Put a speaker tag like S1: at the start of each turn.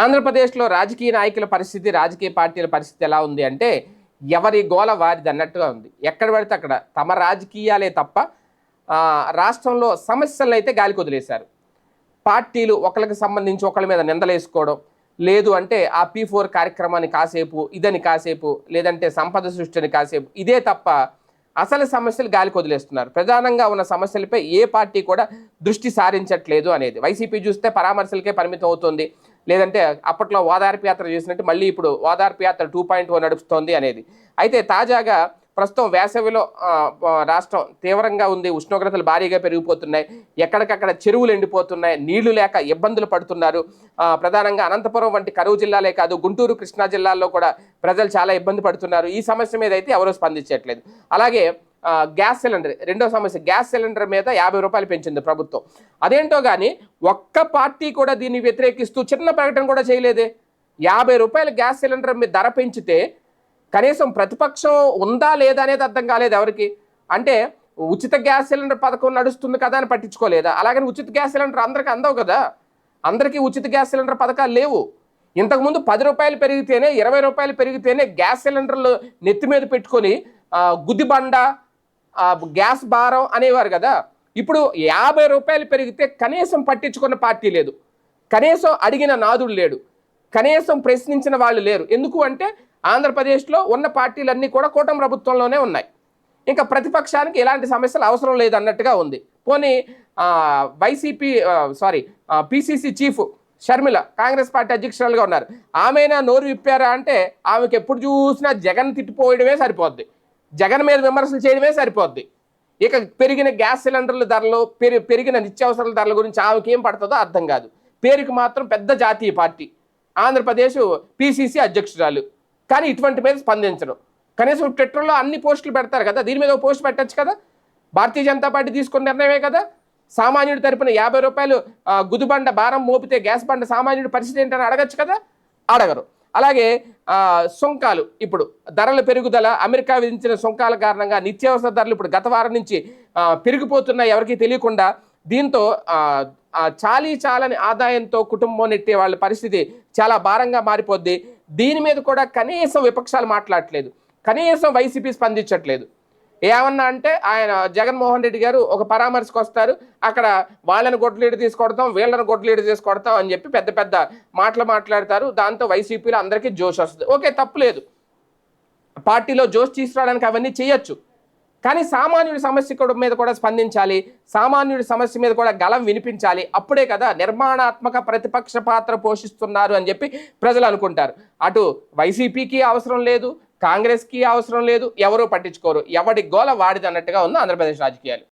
S1: ఆంధ్రప్రదేశ్లో రాజకీయ నాయకుల పరిస్థితి రాజకీయ పార్టీల పరిస్థితి ఎలా ఉంది అంటే ఎవరి గోల వారిది అన్నట్టుగా ఉంది. ఎక్కడ పడితే అక్కడ. తమ రాజకీయాలే తప్ప రాష్ట్రంలో సమస్యలను అయితే గాలికి వదిలేశారు. పార్టీలు ఒకరికి సంబంధించి ఒకళ్ళ మీద నిందలేసుకోవడం లేదు అంటే ఆ పీ ఫోర్ కార్యక్రమాన్ని కాసేపు ఇదని కాసేపు లేదంటే సంపద సృష్టిని కాసేపు ఇదే తప్ప అసలు సమస్యలు గాలికి వదిలేస్తున్నారు. ప్రధానంగా ఉన్న సమస్యలపై ఏ పార్టీ కూడా దృష్టి సారించట్లేదు అనేది. వైసీపీ చూస్తే పరామర్శలకే పరిమితం అవుతుంది. లేదంటే అప్పట్లో ఓదార్పు యాత్ర చేసినట్టు మళ్ళీ ఇప్పుడు ఓదార్పు యాత్ర టూ పాయింట్ ఓ నడుపుతోంది అనేది. అయితే తాజాగా ప్రస్తుతం వేసవిలో రాష్ట్రం తీవ్రంగా ఉంది. ఉష్ణోగ్రతలు భారీగా పెరిగిపోతున్నాయి. ఎక్కడికక్కడ చెరువులు ఎండిపోతున్నాయి. నీళ్ళు లేక ఇబ్బందులు పడుతున్నారు. ప్రధానంగా అనంతపురం వంటి కరువు జిల్లాలే కాదు గుంటూరు కృష్ణా జిల్లాల్లో కూడా ప్రజలు చాలా ఇబ్బంది పడుతున్నారు. ఈ సమస్య మీద అయితే ఎవరూ స్పందించట్లేదు. అలాగే గ్యాస్ సిలిండర్ రెండో సమస్య గ్యాస్ సిలిండర్ మీద యాభై రూపాయలు పెంచింది ప్రభుత్వం. అదేంటో కానీ ఒక్క పార్టీ కూడా దీన్ని వ్యతిరేకిస్తూ చిన్న ప్రకటన కూడా చేయలేదే. యాభై రూపాయల గ్యాస్ సిలిండర్ మీద ధర పెంచితే కనీసం ప్రతిపక్షం ఉందా లేదా అనేది అర్థం కాలేదు ఎవరికి. అంటే ఉచిత గ్యాస్ సిలిండర్ పథకం నడుస్తుంది కదా అని పట్టించుకోలేదా? అలాగని ఉచిత గ్యాస్ సిలిండర్ అందరికీ అందవు కదా. అందరికీ ఉచిత గ్యాస్ సిలిండర్ పథకాలు లేవు. ఇంతకుముందు పది రూపాయలు పెరిగితేనే ఇరవై రూపాయలు పెరిగితేనే గ్యాస్ సిలిండర్లు నెత్తి మీద పెట్టుకొని గుద్దిబండ గ్యాస్ భారం అనేవారు కదా. ఇప్పుడు యాభై రూపాయలు పెరిగితే కనీసం పట్టించుకున్న పార్టీ లేదు. కనీసం అడిగిన నాదుడు లేడు. కనీసం ప్రశ్నించిన వాళ్ళు లేరు. ఎందుకు అంటే ఆంధ్రప్రదేశ్లో ఉన్న పార్టీలన్నీ కూడా కూటమి ప్రభుత్వంలోనే ఉన్నాయి. ఇంకా ప్రతిపక్షానికి ఎలాంటి సమస్యలు అవసరం లేదు అన్నట్టుగా ఉంది. పోనీ YCP sorry PCC chief Sharmila Congress party అధ్యక్షురాలుగా ఉన్నారు. ఆమెనా నోరు విప్పారా అంటే ఆమెకు ఎప్పుడు చూసినా జగన్ తిట్టిపోయడమే సరిపోద్ది. జగన్ మీద విమర్శలు చేయడమే సరిపోద్ది. ఇక పెరిగిన గ్యాస్ సిలిండర్ల ధరలు పెరి పెరిగిన నిత్యావసరాల ధరల గురించి ఆమెకి ఏం పడుతుందో అర్థం కాదు. పేరుకి మాత్రం పెద్ద జాతీయ పార్టీ ఆంధ్రప్రదేశ్ పిసిసి అధ్యక్షురాలు. కానీ ఇటువంటి మీద స్పందించడం కనీసం ట్విట్టర్లో అన్ని పోస్టులు పెడతారు కదా దీని మీద ఒక పోస్ట్ పెట్టచ్చు కదా? భారతీయ జనతా పార్టీ తీసుకున్న నిర్ణయమే కదా? సామాన్యుడి తరపున యాభై రూపాయలు గుదుబండ భారం మోపితే గ్యాస్ బండ సామాన్యుడి పరిస్థితి ఏంటని అడగచ్చు కదా? అడగరు. అలాగే సుంకాలు ఇప్పుడు ధరల పెరుగుదల అమెరికా విధించిన సుంకాల కారణంగా నిత్యావసర ధరలు ఇప్పుడు గత వారం నుంచి పెరిగిపోతున్నాయి. ఎవరికీ తెలియకుండా దీంతో చాలీ చాలని ఆదాయంతో కుటుంబం నెట్టే వాళ్ళ పరిస్థితి చాలా భారంగా మారిపోద్ది. దీని మీద కూడా కనీసం విపక్షాలు మాట్లాడట్లేదు. కనీసం వైసీపీ స్పందించట్లేదు. ఏమన్నా అంటే ఆయన జగన్మోహన్ రెడ్డి గారు ఒక పరామర్శకు వస్తారు. అక్కడ వాళ్ళని గొడ్లీడు తీసుకొడతాం వీళ్ళని గొడ్లీడు తీసుకొడతాం అని చెప్పి పెద్ద పెద్ద మాటలు మాట్లాడతారు. దాంతో వైసీపీలో అందరికీ జోష్ వస్తుంది. ఓకే తప్పులేదు పార్టీలో జోష్ తీసుకురావడానికి అవన్నీ చేయొచ్చు. కానీ సామాన్యుడి సమస్య కూడా మీద కూడా స్పందించాలి. సామాన్యుడి సమస్య మీద కూడా గలం వినిపించాలి. అప్పుడే కదా నిర్మాణాత్మక ప్రతిపక్ష పాత్ర పోషిస్తున్నారు అని చెప్పి ప్రజలు అనుకుంటారు. అటు వైసీపీకి అవసరం లేదు. కాంగ్రెస్కి అవసరం లేదు ఎవరూ పట్టించుకోరు. ఎవడి గోల వాడిది అన్నట్టుగా ఉంది ఆంధ్రప్రదేశ్ రాజకీయాలు.